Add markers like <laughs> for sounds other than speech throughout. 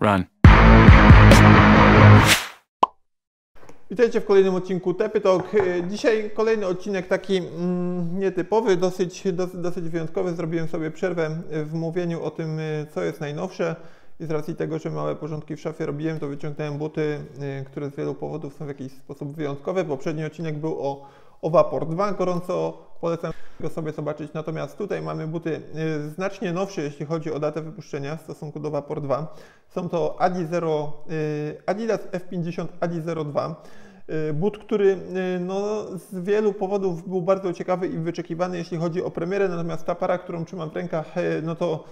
Run. Witajcie w kolejnym odcinku Tepy Talk. E, Dzisiaj kolejny odcinek taki mm, nietypowy, dosyć, dosyć, dosyć wyjątkowy. Zrobiłem sobie przerwę w mówieniu o tym, e, co jest najnowsze. I z racji tego, że małe porządki w szafie robiłem, to wyciągnąłem buty, e, które z wielu powodów są w jakiś sposób wyjątkowe. Poprzedni odcinek był o, o Vapor 2. Gorąco polecam go sobie zobaczyć. Natomiast tutaj mamy buty e, znacznie nowsze, jeśli chodzi o datę wypuszczenia w stosunku do Vapor 2. Są to Adi 0, e, Adidas F50 Adi 02. Y, But, który y, no, z wielu powodów był bardzo ciekawy i wyczekiwany, jeśli chodzi o premierę, natomiast ta para, którą trzymam w rękach, y, no to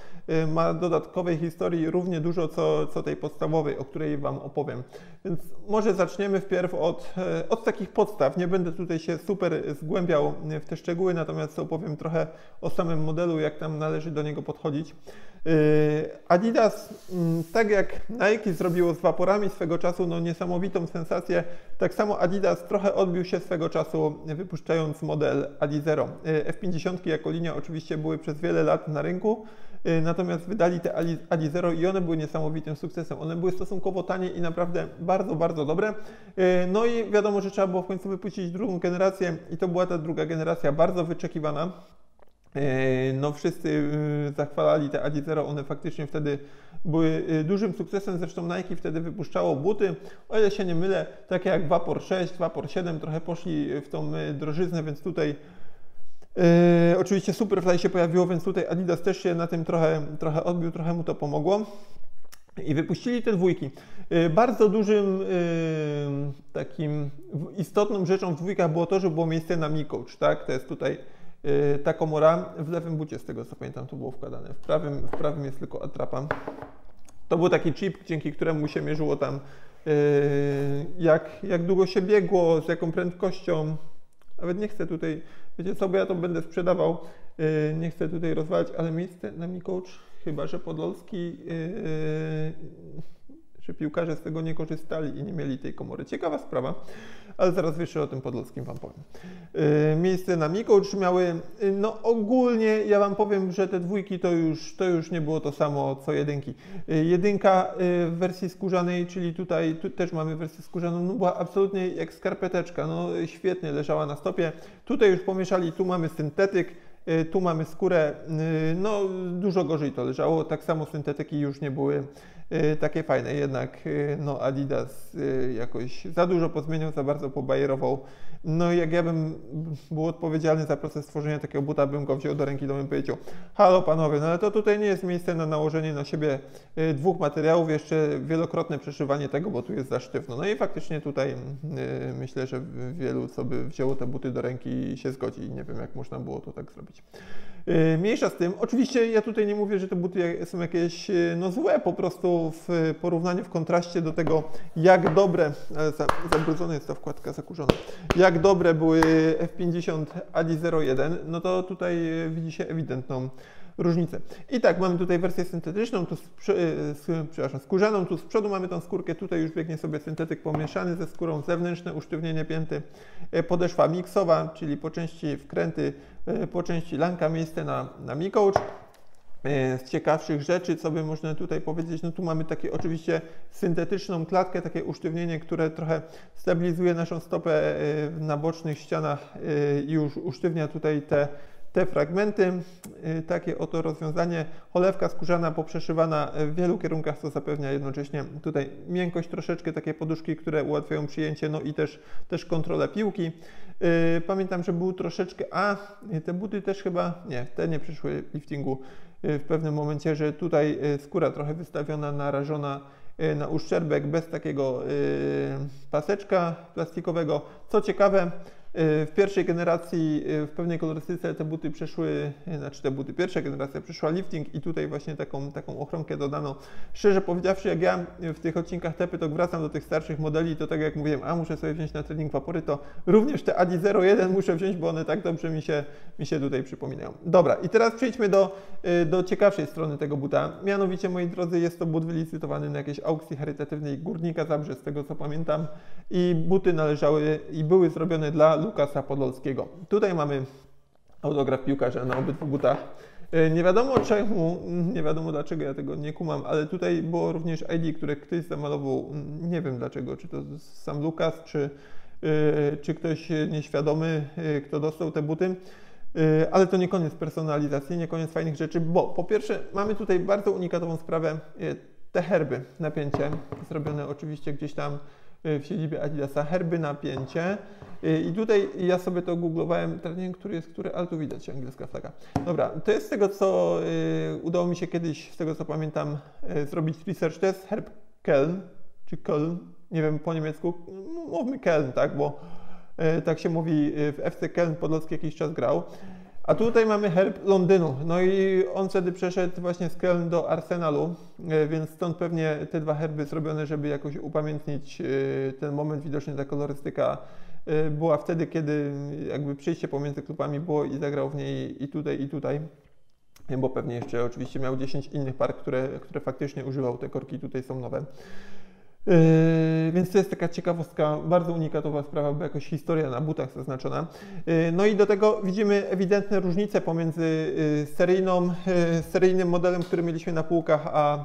ma dodatkowej historii równie dużo, co, co tej podstawowej, o której Wam opowiem. Więc może zaczniemy wpierw od, od takich podstaw. Nie będę tutaj się super zgłębiał w te szczegóły, natomiast opowiem trochę o samym modelu, jak tam należy do niego podchodzić. Adidas, mm, tak jak Nike zrobiło z waporami swego czasu, no niesamowitą sensację, tak samo Adidas trochę odbił się swego czasu wypuszczając model Adi Zero. F50 jako linia oczywiście były przez wiele lat na rynku, natomiast wydali te Adi Zero i one były niesamowitym sukcesem. One były stosunkowo tanie i naprawdę bardzo, bardzo dobre. No i wiadomo, że trzeba było w końcu wypuścić drugą generację i to była ta druga generacja bardzo wyczekiwana. No wszyscy zachwalali te Adi one faktycznie wtedy były dużym sukcesem, zresztą Nike wtedy wypuszczało buty, o ile się nie mylę, takie jak Vapor 6, Vapor 7, trochę poszli w tą drożyznę, więc tutaj Yy, oczywiście Superfly się pojawiło, więc tutaj Adidas też się na tym trochę, trochę odbił, trochę mu to pomogło. I wypuścili te dwójki. Bardzo dużym yy, takim istotną rzeczą w dwójkach było to, że było miejsce na Mi Coach, tak? To jest tutaj ta komora w lewym bucie, z tego co pamiętam, to było wkładane. W prawym, w prawym jest tylko atrapa. To był taki chip, dzięki któremu się mierzyło tam, jak, jak długo się biegło, z jaką prędkością. Nawet nie chcę tutaj, wiecie co, bo ja to będę sprzedawał, nie chcę tutaj rozwalać, ale miejsce na Mi Coach, chyba że Podolski że piłkarze z tego nie korzystali i nie mieli tej komory. Ciekawa sprawa, ale zaraz jeszcze o tym Podolskim Wam powiem. Yy, miejsce na Mikołcz miały, yy, no ogólnie ja Wam powiem, że te dwójki to już, to już nie było to samo co jedynki. Yy, jedynka w wersji skórzanej, czyli tutaj tu też mamy wersję skórzaną, no była absolutnie jak skarpeteczka, no świetnie leżała na stopie. Tutaj już pomieszali, tu mamy syntetyk, tu mamy skórę, no dużo gorzej to leżało, tak samo syntetyki już nie były Y, takie fajne. Jednak y, no, Adidas y, jakoś za dużo pozmieniał, za bardzo pobajerował. No jak ja bym był odpowiedzialny za proces tworzenia takiego buta, bym go wziął do ręki, do bym powiedział halo panowie, no ale to tutaj nie jest miejsce na nałożenie na siebie dwóch materiałów, jeszcze wielokrotne przeszywanie tego, bo tu jest za sztywno. No i faktycznie tutaj myślę, że wielu, co by wzięło te buty do ręki się zgodzi. Nie wiem, jak można było to tak zrobić. Mniejsza z tym. Oczywiście ja tutaj nie mówię, że te buty są jakieś no złe, po prostu w porównaniu, w kontraście do tego, jak dobre, ale zabrudzona jest ta wkładka zakurzona, jak dobre były F50 Adi 01, no to tutaj widzi się ewidentną różnicę. I tak, mamy tutaj wersję syntetyczną, tu z, z, przepraszam, skórzaną, tu z przodu mamy tą skórkę, tutaj już biegnie sobie syntetyk pomieszany ze skórą, zewnętrzne usztywnienie pięty, e, podeszwa miksowa, czyli po części wkręty, e, po części lanka, miejsce na, na mi-coach. E, z ciekawszych rzeczy, co by można tutaj powiedzieć, no tu mamy takie oczywiście syntetyczną klatkę, takie usztywnienie, które trochę stabilizuje naszą stopę e, na bocznych ścianach e, i już usztywnia tutaj te, te fragmenty. Takie oto rozwiązanie. Cholewka skórzana poprzeszywana w wielu kierunkach, co zapewnia jednocześnie tutaj miękkość troszeczkę, takie poduszki, które ułatwiają przyjęcie, no i też, też kontrolę piłki. Pamiętam, że był troszeczkę, a te buty też chyba, nie, te nie przyszły liftingu w pewnym momencie, że tutaj y, skóra trochę wystawiona, narażona y, na uszczerbek bez takiego y, paseczka plastikowego. Co ciekawe, w pierwszej generacji w pewnej kolorystyce te buty przeszły, znaczy te buty, pierwsza generacja przeszła lifting i tutaj właśnie taką, taką ochronkę dodano. Szczerze powiedziawszy, jak ja w tych odcinkach Tepy to wracam do tych starszych modeli, to tak jak mówiłem, a muszę sobie wziąć na trening wapory, to również te Adi 01 muszę wziąć, bo one tak dobrze mi się, mi się tutaj przypominają. Dobra, i teraz przejdźmy do, do ciekawszej strony tego buta. Mianowicie, moi drodzy, jest to but wylicytowany na jakiejś aukcji charytatywnej Górnika Zabrze, z tego co pamiętam i buty należały i były zrobione dla Lukasa Podolskiego. Tutaj mamy autograf piłkarza na obydwu butach. E, Nie wiadomo czemu, nie wiadomo dlaczego ja tego nie kumam, ale tutaj było również ID, które ktoś zamalował, nie wiem dlaczego, czy to sam Lukas, czy, e, czy ktoś nieświadomy, e, kto dostał te buty. Ale to nie koniec personalizacji, nie koniec fajnych rzeczy, bo po pierwsze mamy tutaj bardzo unikatową sprawę, te herby napięcie, zrobione oczywiście gdzieś tam w siedzibie Adidasa, herby napięcie. E, I tutaj ja sobie to googlowałem, teraz nie wiem, który jest który, ale tu widać angielska flaga. Dobra, to jest z tego, co e, udało mi się kiedyś, z tego co pamiętam, zrobić research. To jest herb Keln, czy Köln, nie wiem po niemiecku, no, mówmy Keln, tak, bo tak się mówi, w FC Keln Podolski jakiś czas grał. A tutaj mamy herb Londynu. No i on wtedy przeszedł właśnie z Köln do Arsenalu, e, więc stąd pewnie te dwa herby zrobione, żeby jakoś upamiętnić e, ten moment. Widocznie ta kolorystyka e, była wtedy, kiedy jakby przejście pomiędzy klubami było i zagrał w niej i tutaj, i tutaj. Bo pewnie jeszcze oczywiście miał 10 innych par, które, które faktycznie używał. Te korki tutaj są nowe. Yy, więc to jest taka ciekawostka, bardzo unikatowa sprawa, bo jakoś historia na butach zaznaczona. Yy, no i do tego widzimy ewidentne różnice pomiędzy yy, seryjną, seryjnym modelem, który mieliśmy na półkach, a,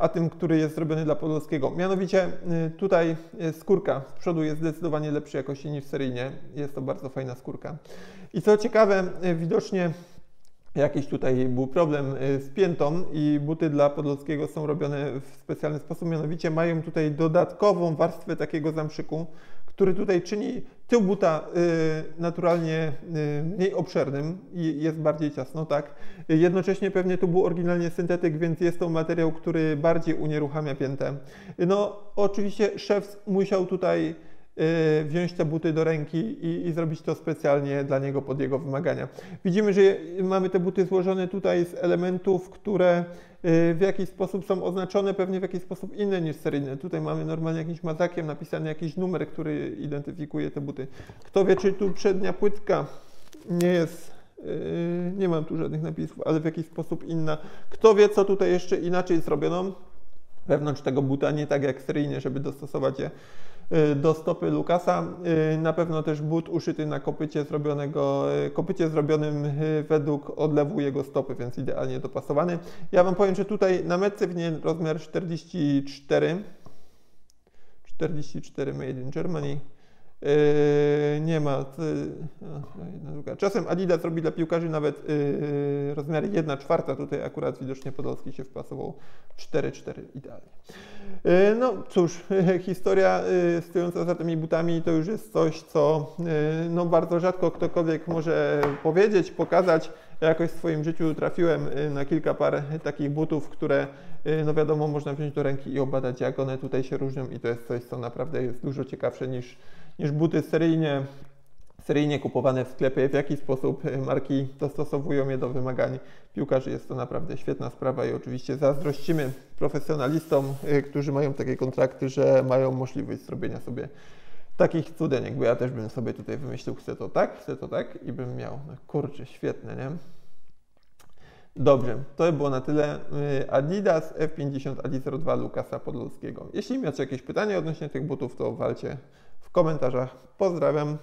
a tym, który jest zrobiony dla Podolskiego. Mianowicie tutaj skórka z przodu jest zdecydowanie lepszej jakości niż seryjnie. Jest to bardzo fajna skórka. I co ciekawe, widocznie Jakiś tutaj był problem y, z piętą i buty dla Podolskiego są robione w specjalny sposób, mianowicie mają tutaj dodatkową warstwę takiego zamszyku, który tutaj czyni tył buta y, naturalnie y, mniej obszernym i jest bardziej ciasno, tak. Jednocześnie pewnie to był oryginalnie syntetyk, więc jest to materiał, który bardziej unieruchamia piętę. No oczywiście szef musiał tutaj wziąć te buty do ręki i, i zrobić to specjalnie dla niego pod jego wymagania. Widzimy, że mamy te buty złożone tutaj z elementów, które y, w jakiś sposób są oznaczone, pewnie w jakiś sposób inny niż seryjne. Tutaj mamy normalnie jakimś mazakiem napisany jakiś numer, który identyfikuje te buty. Kto wie, czy tu przednia płytka nie jest y, nie mam tu żadnych napisów, ale w jakiś sposób inna. Kto wie, co tutaj jeszcze inaczej zrobiono wewnątrz tego buta, nie tak jak seryjnie, żeby dostosować je y, do stopy Lukasa. Y, Na pewno też but uszyty na kopycie zrobionego, y, kopycie zrobionym y, według odlewu jego stopy, więc idealnie dopasowany. Ja Wam powiem, że tutaj na metce winien rozmiar 44, 44 made in Germany. Yy, nie ma. Czasem Adidas robi dla piłkarzy nawet yy, rozmiary 1 czwarta. Tutaj akurat widocznie Podolski się wpasował 4-4 idealnie. Yy, no cóż, <laughs> historia yy, stojąca za tymi butami to już jest coś, co no, bardzo rzadko ktokolwiek może powiedzieć, pokazać. Ja jakoś w swoim życiu trafiłem yy, na kilka par takich butów, które yy, no wiadomo można wziąć do ręki i obadać jak one tutaj się różnią i to jest coś, co naprawdę jest dużo ciekawsze niż niż buty seryjnie, seryjnie kupowane w sklepie, w jaki sposób y, marki dostosowują je do wymagań piłkarzy. Jest to naprawdę świetna sprawa i oczywiście zazdrościmy profesjonalistom, y, którzy mają takie kontrakty, że mają możliwość zrobienia sobie takich cudenek, bo ja też bym sobie tutaj wymyślił, chcę to tak, chcę to tak i bym miał. No, kurczę, świetne, nie? Dobrze, to było na tyle. Y, Adidas F50 Adi02 Lukasa Podolskiego. Jeśli macie jakieś pytania odnośnie tych butów, to walcie w komentarzach. Pozdrawiam.